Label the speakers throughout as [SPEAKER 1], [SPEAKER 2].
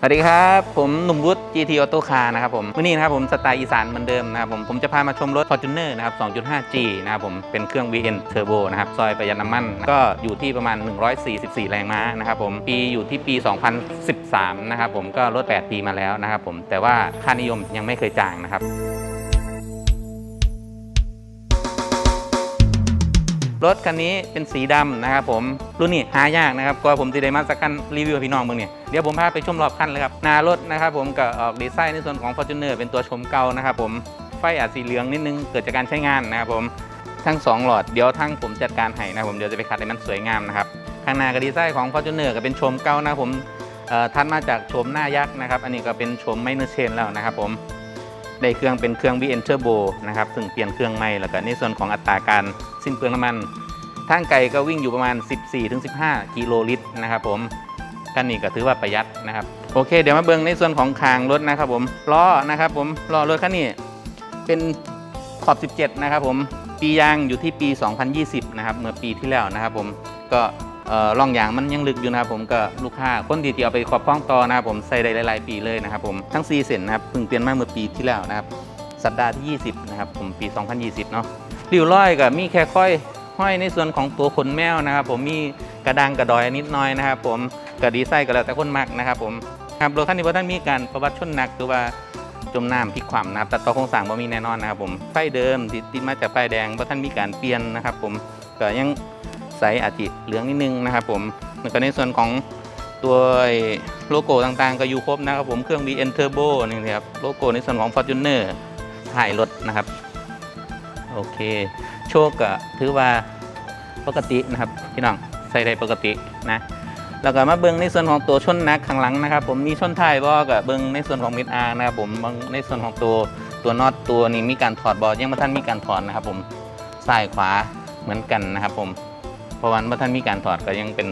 [SPEAKER 1] สวัสดีครับ ผมหนุ่มวุฒิ GT Auto Car นะครับผมวันนี้นะครับผมสไตล์อีสานเหมือนเดิมนะครับผมผมจะพามาชมรถ Fortuner นะครับ 2.5G นะครับผมเป็นเครื่อง VN Turbo นะครับ ซอยประหยัดน้ำมัน ก็อยู่ที่ประมาณ 144 แรงม้านะครับผมปีอยู่ที่ปี 2013 นะครับผมก็รถ 8 ปีมาแล้วนะครับผมแต่ว่าค่านิยมยังไม่เคยจางนะครับ รถคันนี้เป็นสีดำนะครับผมรุ่นนี้หายากนะครับก็ผมจะได้มาสักคันรีวิวให้พี่น้องมืองเนี่ยเดี๋ยวผมพาไปชมรอบคันเลยครับหน้ารถนะครับผมก็ออกดีไซน์ในส่วนของ Fortuner เป็นตัวชมเก่านะครับผมไฟอาจสีเหลืองนิดนึงเกิดจากการใช้งานนะครับผมทั้ง 2 หลอดเดี๋ยวทั้งผมจัดการให้นะครับผมเดี๋ยวจะไปคัดให้มันสวยงามนะครับข้างหน้าก็ดีไซน์ของ Fortuner ก็เป็นชมเก่านะครับผมเอ่อทัดมาจากชมหน้ายักษ์นะครับอันนี้ก็เป็นชมไม่เนอร์เชนแล้วนะครับผม ได้เครื่องเป็นเครื่อง VN Turbo นะครับซึ่งเปลี่ยนเครื่องใหม่แล้วก็ในส่วนของอัตราการสิ้นเปลืองน้ำมันทางไกลก็วิ่งอยู่ประมาณ 14-15 กิโลลิตรนะครับผมกันนี้ก็ถือว่าประหยัดนะครับโอเค เดี๋ยวมาเบิ่งในส่วนของคางรถนะครับผมล้อนะครับผมล้อรถคันนี้เป็นขอบ 17 นะครับผมปียางอยู่ที่ปี 2020 นะครับเมื่อปีที่แล้วนะครับผมก็ ร่องยางมันยังลึกอยู่นะครับผมก็ลูกค้าคนที่เอาไปขอบคล้องต่อนะครับผมใส่ได้หลายๆปีเลยนะครับผมทั้ง4เส้นนะครับเพิ่งเปลี่ยนมาเมื่อปีที่แล้วนะครับสัปดาห์ที่ 20 นะครับผมปี 2020 เนาะริ้วร้อยกับมีแค่ค่อยห้อยในส่วนของตัวขนแมวนะครับ ผมมีกระดังกระดอยนิดหน้อยนะครับ ผมกระดีไซน์ก็แล้วแต่คนมักนะครับ ผมครับรถคันนี้ว่าท่านมีการประวัติชนหนักหรือว่าจมน้ำพลิกคว่ำนะครับแต่ต่อโครงสร้างบ่มีแน่นอนนะครับผมไฟเดิมติดมาจากป้ายแดงว่าท่านมีการเปลี่ยนนะครับ ผมก็ยัง ใสอาจจะเหลืองนิดนึงนะครับผมแล้วก็ในส่วนของตัวโลโก้ต่างๆ ก็อยู่ครบนะครับผมเครื่อง VN Turbo นี่นะครับโลโก้ในส่วนของ Fortuner ถ่ายรถนะครับโอเค โชคก็ถือว่าปกตินะครับพี่น้องใส่ได้ปกตินะแล้วก็มาเบิ้งในส่วนของตัวชนนักข้างหลังนะครับ ผมมีชนท้ายบอกับเบิ้งในส่วนของมิดอาร์นะครับผมเบิ่งในส่วนของตัวตัวน็อตตัวนี้มีการถอดบอยังไม่ทันมีการถอดนะครับผมซ้ายขวาเหมือนกันนะครับผม เพราะวันเมื่อท่านมีการถอดก็ยังเป็น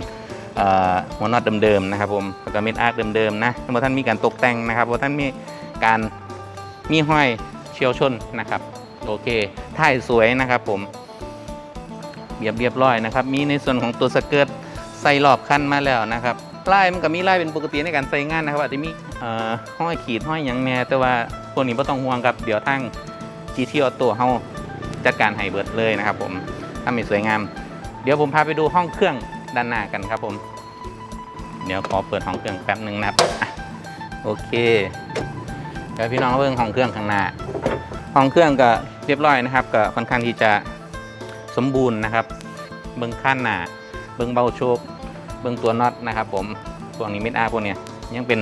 [SPEAKER 1] เอ่อหัวน็อตเดิมๆนะครับผมแล้วก็มิดอาร์เดิมๆนะเมื่อท่านมีการตกแต่งนะครับเมื่อท่านมีการมีห้อยเฉียวชนนะครับโอเคถ่ายสวยนะครับผมเรียบเรียบร้อยนะครับ มีในส่วนของตัวสเกิร์ตใส่รอบคันมาแล้วนะครับลายมันก็มีลายเป็นปกติในการใส่งานนะครับอาจจะมีห้อยขีดห้อยหยังแน่แต่ว่าพวนี้ไม่ต้องห่วงครับเดี๋ยวทั้ง GT Auto เฮาจัดการให้เบิดเลยนะครับผมถ้ามีสวยงาม เดี๋ยวผมพาไปดูห้องเครื่องด้านหน้ากันครับผม เดี๋ยวขอเปิดห้องเครื่องแป๊บหนึ่งนะครับโอเค เดี๋ยวพี่น้องเบิ่งห้องเครื่องข้างหน้า ห้องเครื่องก็เรียบร้อยนะครับ ก็ค่อนข้างที่จะสมบูรณ์นะครับ เบิ้งขั้นหนาเบิ้งเบาโชคเบิ้งตัวน็อตนะครับ ผมพวกนี้เม็ดอาร์พวกเนี้ยยังเป็น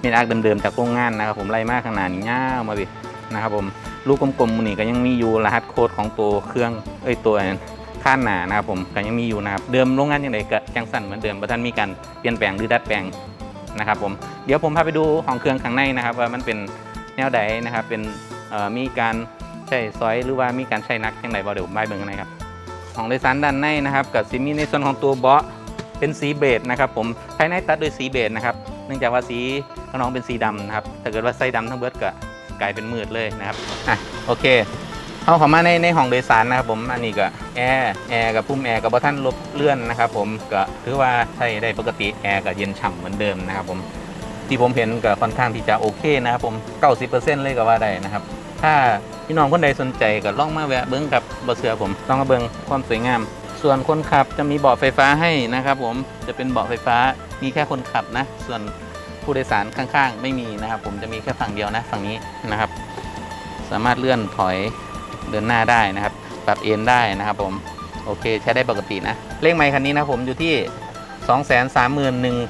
[SPEAKER 1] เม็ดอาร์เดิมๆจากโรงงานนะครับผมไล่มากข้างหน้านี่ยาวมาบินะครับผมลูกกลมๆมันนี่ก็ยังมีอยู่รหัสโค้ดของตัวเครื่องเอ้ยตัว ข้านหนานะครับผมก็ยังมีอยู่นะครับเดิมโรงงานยังไงก็ยังสั่นเหมือนเดิมเพราะท่านมีการเปลี่ยนแปลงหรือดัดแปลงนะครับผมเดี๋ยวผมพาไปดูห้องเครื่องข้างในนะครับ ว่ามันเป็นแนวใดนะครับเป็นมีการใช้ซอยหรือว่ามีการใช้นักย่างไรบ่เดี๋ยวผมไปเบิ่งกันนะครับของโดยสารด้านในนะครับกับซิมีในส่วนของตัวเบาะเป็นสีเบจนะครับผมภายในตัดด้วยสีเบจนะครับเนื่องจากว่าสีข้างนอกเป็นสีดำนะครับถ้าเกิดว่าใส่ดำทั้งเบิดก็กลายเป็นมืดเลยนะครับอะโอเค เอาเข้ามาในในห้องโดยสารนะครับผมอันนี้ก็แอร์แอร์กับพุ่มแอร์กับบท่านลบเลื่อนนะครับผมก็ถือว่าใช้ได้ปกติแอร์ก็เย็นฉ่ำเหมือนเดิมนะครับผมที่ผมเห็นก็ค่อนข้างที่จะโอเคนะครับผม 90%เลยก็ว่าได้นะครับ ถ้าพี่น้องคนใดสนใจก็ลองมาแวะเบิ้งกับบเสือผมลองมาเบิ้งความสวยงาม ส่วนคนขับจะมีเบาะไฟฟ้าให้นะครับผมจะเป็นเบาะไฟฟ้ามีแค่คนขับนะ ส่วนผู้โดยสารข้างๆ ไม่มีนะครับ ผมจะมีแค่ฝั่งเดียวนะฝั่งนี้นะครับ สามารถเลื่อนถอย เดินหน้าได้นะครับ ปรับเอ็นได้นะครับผมโอเคใช้ได้ปกตินะเลขไมค์คันนี้นะผมอยู่ที่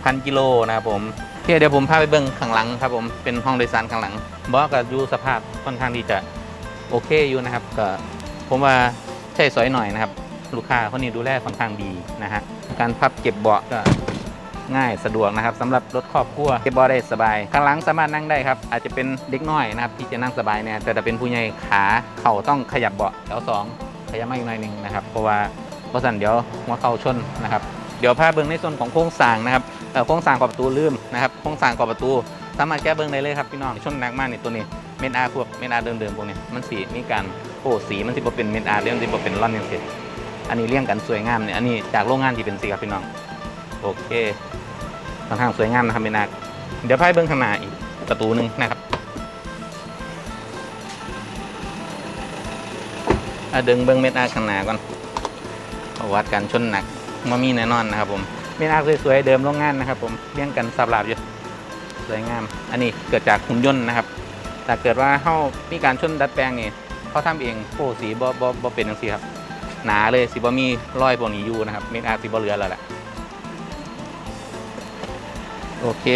[SPEAKER 1] 231,000กิโลนะครับผมโอเคเดี๋ยวผมพาไปเบิ้งข้างหลังครับผมเป็นห้องโดยสารข้างหลังเบอกกับยูสภาพค่อนข้างที่จะโอเคอยู่นะครับก็ผมว่าใช่สวยหน่อยนะครับ ลูกค้าคนนี้ดูแลค่อนข้างดีนะฮะการพับเก็บเบาะก็ ง่ายสะดวกนะครับสำหรับรถครอบครัวเก็บเบาะได้สบายข้างหลังสามารถนั่งได้ครับ อาจจะเป็นเด็กน้อยนะครับที่จะนั่งสบายเนี่ยแต่ถ้าเป็นผู้ใหญ่ขาเข่าต้องขยับเบาะแถวสองขยับมาอีกหน่อยหนึ่งนะครับเพราะว่าเพราะสั่นเดี๋ยวหัวเข่าชนนะครับเดี๋ยวพาเบิ้งในส่วนของโครงสร้างนะครับโครงสร้างขอบประตูลืมนะครับโครงสร้างขอบประตู สามารถแก้เบิ้งได้เลยครับพี่น้องชนหนักมากนี่ตัวนี้เมนอาพวกเมนอาเดิมๆพวกนี้มันสีมีการโอ้สีมันสิบ่เป็นเมนอาเรื่องสิบ่เป็นร่อนยังสิอันนี้เลี่ยงกันสวยงามเนี่ยอันนี้จากโรงงานที่เป็นสีครับพี่น้องโอเค ค่อนข้างสวยงามนะครับเมนอาเดี๋ยวพายเบิ้งข้างหน้าอีกประตูหนึ่งนะครับดึงเบิ้องเม็ดอาข้างหน้าก่อนประวัติการชนหนักมามีแน่นอนนะครับผมเม็ดอาสวยๆเดิมโรงงานนะครับ ผมเลี้ยงกันสับหลาบอยู่สวยงาม อันนี้เกิดจากหุ่นยนต์นะครับแต่เกิดว่าเขามีการชนดัดแปลงนี่เขาทำเองโอ้สีบ่บ่บ่เป็นจังซี่ครับหนาเลยสิบ่มีรอยพวกนี้อยู่นะครับเม็ดอาร์สิบ่เหลือแล้วแหละ โอเค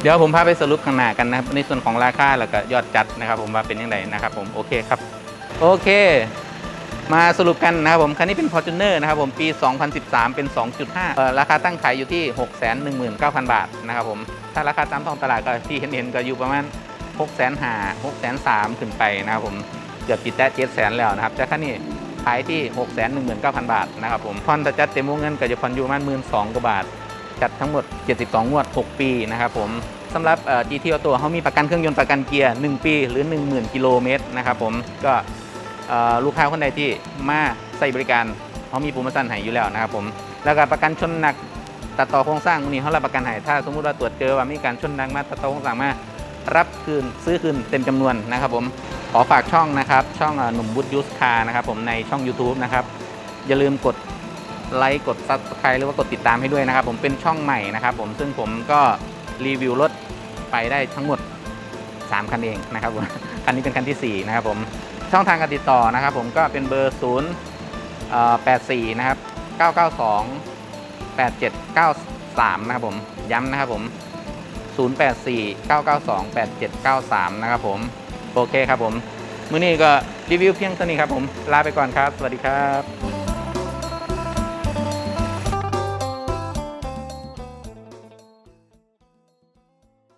[SPEAKER 1] เดี๋ยวผมพาไปสรุปข้างหน้ากันนะครับ ในส่วนของราคาแล้วก็ยอดจัดนะครับ ผมว่าเป็นยังไงนะครับผมโอเคครับ โอเค มาสรุปกันนะครับผมคันนี้เป็น Fortuner นะครับผมปี 2013 เป็น 2.5เอ่อราคาตั้งขายอยู่ที่ 619,000 บาทนะครับผมถ้าราคาตามท้องตลาดก็ที่เห็นๆก็อยู่ประมาณ6 5 0 0 0 6 3 0 0ขึ้นไปนะครับผมเกือบปิดแต่7 0 0 0 0แล้วนะครับแต่คันนี้ ขายที่ 619,000 บาทนะครับผมผ่อนถ้าจัดเต็มวงเงินก็จะผ่อนอยู่ประมาณ12,000กว่าบาท จัดทั้งหมด 72 งวด 6 ปีนะครับผมสำหรับเอ่อ GT Auto เขามีประกันเครื่องยนต์ประกันเกียร์ 1 ปีหรือ 10,000 กิโลเมตรนะครับผมก็ลูกค้าคนใดที่มาใช้บริการเขามีโปรโมชั่นให้อยู่แล้วนะครับผมแล้วก็ประกันชนหนักตัดต่อโครงสร้างนี้เขารับประกันให้ถ้าสมมุติว่าตรวจเจอว่ามีการชนหนักมาตัดต่อโครงสร้างมารับคืนซื้อคืนเต็มจำนวนนะครับผม ขอฝากช่องนะครับ ช่องหนุ่มบุตยูสคานะครับผมในช่อง YouTube นะครับ อย่าลืมกดไลค์กด Subscribe หรือว่ากดติดตามให้ด้วยนะครับ ผมเป็นช่องใหม่นะครับผมซึ่งผมก็รีวิวรถไปได้ทั้งหมด 3 คันเองนะครับผมคันนี้เป็นคันทีสี่4 นะครับผมช่องทางการติดต่อนะครับ ผมก็เป็นเบอร์0เอ่อ84นะครับ992 8793 นะครับผมย้ำนะครับผม 084 992 8793 นะครับผม โอเคครับผม มื้อนี้ก็รีวิวเพียงเท่านี้ครับผม ลาไปก่อนครับ สวัสดีครับ